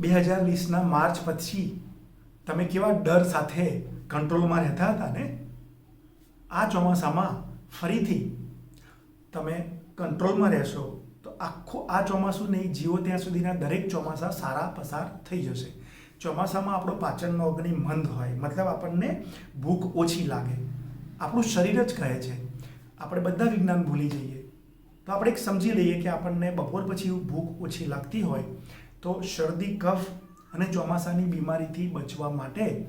બે હજાર વીસના માર્ચ પછી તમે કેવા ડર સાથે કંટ્રોલમાં રહેતા હતા ને? આ ચોમાસામાં ફરીથી તમે કંટ્રોલમાં રહેશો, તો આખું આ ચોમાસું નહીં, જીવો ત્યાં સુધીના દરેક ચોમાસા સારા પસાર થઈ જશે. ચોમાસામાં આપણો પાચનનો અગ્નિ મંદ હોય, મતલબ આપણને ભૂખ ઓછી લાગે. આપણું શરીર જ કહે છે, આપણે બધા વિજ્ઞાન ભૂલી જઈએ. તો આપણે એક સમજી લઈએ કે આપણને બપોર પછી ભૂખ ઓછી લાગતી હોય તો શરદી, કફ અને ચોમાસાની બીમારીથી બચવા માટે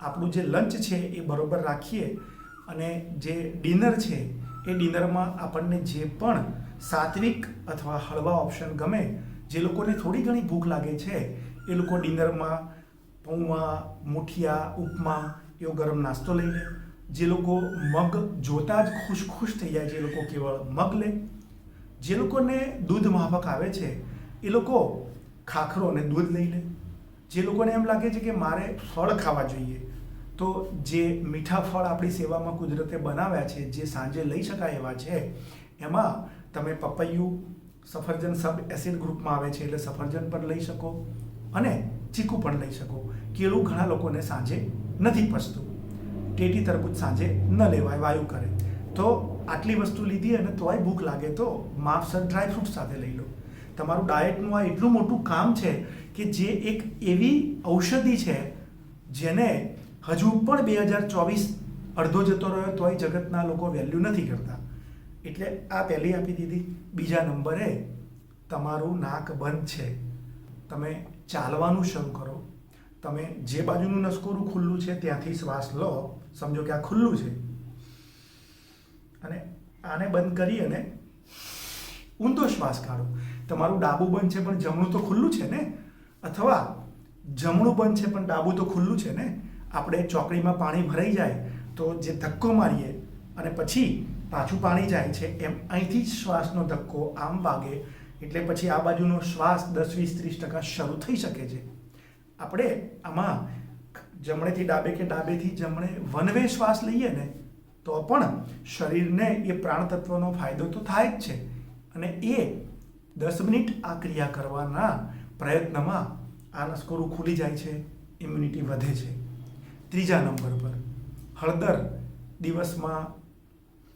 આપણું જે લંચ છે એ બરોબર રાખીએ અને જે ડિનર છે એ ડિનરમાં આપણને જે પણ સાત્વિક અથવા હળવા ઓપ્શન ગમે, જે લોકોને થોડી ઘણી ભૂખ લાગે છે, એ લોકો ડિનરમાં પૌવા, મુઠિયા, ઉપમા, એવો ગરમ નાસ્તો લઈ લે. જે લોકો મગ જોતા જ ખુશ ખુશ થઈ જાય, જે લોકો કેવળ મગ લે. જે લોકોને દૂધ માફક આવે છે, એ લોકો ખાખરો અને દૂધ લઈ લે. જે લોકોને એમ લાગે છે કે મારે ફળ ખાવા જોઈએ, તો જે મીઠા ફળ આપણી સેવામાં કુદરતે બનાવ્યા છે, જે સાંજે લઈ શકાય એવા છે, એમાં તમે પપૈયું, સફરજન સબ એસિડ ગ્રુપમાં આવે છે, એટલે સફરજન પણ લઈ શકો અને ચીકુ પણ લઈ શકો. કેળું ઘણા લોકોને સાંજે નથી પચતું. ટેટી તરબૂચ સાંજે ન લેવાય, વાયુ કરે. તો આટલી વસ્તુ લીધી અને તોય ભૂખ લાગે તો માપસર ડ્રાયફ્રૂટ સાથે લઈ લો. તમારું ડાયટનું આ એટલું મોટું કામ છે કે જે એક એવી ઔષધિ છે જેને હજુ પણ બે હજાર ચોવીસ અડધો જતો રહ્યો તોય જગતના લોકો વેલ્યુ નથી કરતા. એટલે આ પહેલી આપી દીધી. બીજા નંબરે તમારું નાક બંધ છે. તમે ચાલવાનું શરૂ કરો. તમે જે બાજુનું નસકોરું ખુલ્લું છે ત્યાંથી શ્વાસ લો. સમજો કે આ ખુલ્લું છે. અને આને બંધ કરી અને ઊંધો શ્વાસ કાઢો. તમારું ડાબું બંધ છે, પણ જમણું તો ખુલ્લું છે ને? અથવા જમણું બંધ છે, પણ ડાબું તો ખુલ્લું છે ને? આપણે ચોકડીમાં પાણી ભરાઈ જાય, તો જે ધક્કો મારીએ અને પછી પાછું પાણી જાય છે, એમ અહીંથી જ શ્વાસનો ધક્કો આમ વાગે, એટલે પછી આ બાજુનો શ્વાસ દસ, વીસ, ત્રીસ ટકા શરૂ થઈ શકે છે. આપણે આમાં જમણેથી ડાબે કે ડાબેથી જમણે વન વે શ્વાસ લઈએ ને, તો પણ શરીરને એ પ્રાણ તત્વનો ફાયદો તો થાય જ છે. અને એ દસ મિનિટ આ ક્રિયા કરવાના પ્રયત્નમાં આ નસકોરું ખુલી જાય છે ઇમ્યુનિટી વધે છે. ત્રીજા નંબર પર હળદર દિવસમાં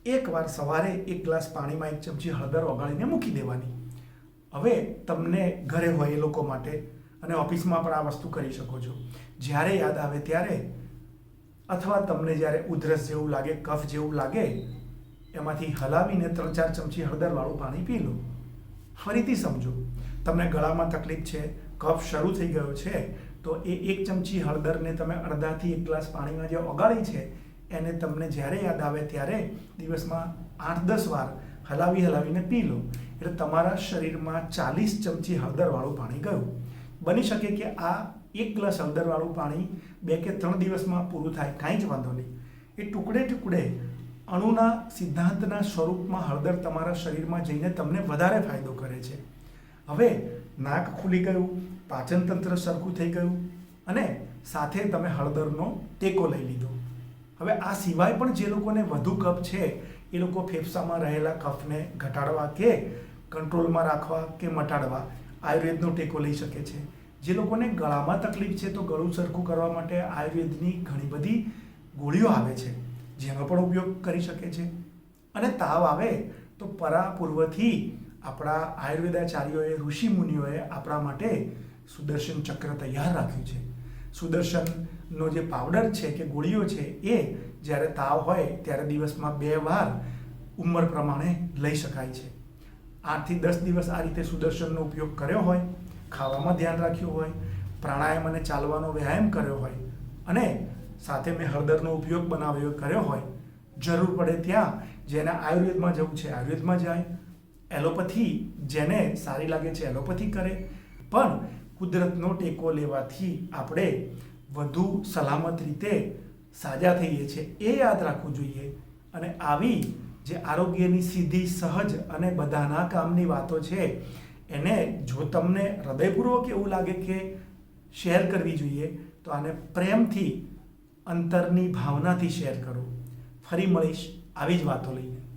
એકવાર સવારે એક ગ્લાસ પાણીમાં એક ચમચી હળદર ઓગાળીને મૂકી દેવાની. હવે તમને ઘરે હોય એ લોકો માટે અને ઓફિસમાં પણ આ વસ્તુ કરી શકો છો. જ્યારે યાદ આવે ત્યારે અથવા તમને જ્યારે ઉધરસ જેવું લાગે, કફ જેવું લાગે, એમાંથી હલાવીને ત્રણ ચાર ચમચી હળદરવાળું પાણી પી લો. ફરીથી સમજો. તમને ગળામાં તકલીફ છે, કફ શરૂ થઈ ગયો છે, તો એ એક ચમચી હળદરને તમે અડધાથી એક ગ્લાસ પાણીમાં જે ઓગાળી છે, એને તમને જ્યારે યાદ આવે ત્યારે દિવસમાં આઠ દસ વાર હલાવી હલાવીને પી લો. એટલે તમારા શરીરમાં ચાલીસ ચમચી હળદરવાળું પાણી ગયું. બની શકે કે આ એક ગ્લાસ હળદરવાળું પાણી બે કે ત્રણ દિવસમાં પૂરું થાય, કાંઈ જ વાંધો નહીં. એ ટુકડે ટુકડે અણુના સિદ્ધાંતના સ્વરૂપમાં હળદર તમારા શરીરમાં જઈને તમને વધારે ફાયદો કરે છે. હવે નાક ખુલી ગયું, પાચનતંત્ર સરખું થઈ ગયું અને સાથે તમે હળદરનો ટેકો લઈ લીધો. હવે આ સિવાય પણ જે લોકોને વધુ કફ છે, એ લોકો ફેફસામાં રહેલા કફને ઘટાડવા કે કંટ્રોલમાં રાખવા કે મટાડવા આયુર્વેદનો ટેકો લઈ શકે છે. જે લોકોને ગળામાં તકલીફ છે તો ગળું સરખું કરવા માટે આયુર્વેદની ઘણી બધી ગોળીઓ આવે છે. જેનો પણ ઉપયોગ કરી શકે છે. અને તાવ આવે તો પરાપૂર્વથી આપણા આયુર્વેદાચાર્યોએ ઋષિ મુનિઓએ આપણા માટે સુદર્શન ચક્ર તૈયાર રાખ્યું છે. સુદર્શનનો જે પાવડર છે કે ગોળીઓ છે એ જ્યારે તાવ હોય ત્યારે દિવસમાં બે વાર ઉંમર પ્રમાણે લઈ શકાય છે. આઠથી દસ દિવસ આ રીતે સુદર્શનનો ઉપયોગ કર્યો હોય, ખાવામાં ધ્યાન રાખ્યું હોય, પ્રાણાયામ અને ચાલવાનો વ્યાયામ કર્યો હોય અને સાથે મેં હળદરનો ઉપયોગ બનાવ્યો, કર્યો હોય, જરૂર પડે ત્યાં જેને આયુર્વેદમાં જવું છે, આયુર્વેદમાં જાય. એલોપથી જેને સારી લાગે છે, એલોપથી કરે. પણ કુદરતનો ટેકો લેવાથી આપણે વધુ સલામત રીતે સાજા થઈએ છીએ એ યાદ રાખવું જોઈએ. અને આવી જે આરોગ્યની સીધી, સહજ અને બધાના કામની વાતો છે, એને જો તમને હૃદયપૂર્વક એવું લાગે કે શેર કરવી જોઈએ, તો આને પ્રેમથી અંતરની ભાવનાથી શેર કરો. ફરી મળીશ આવી જ વાતો લઈને.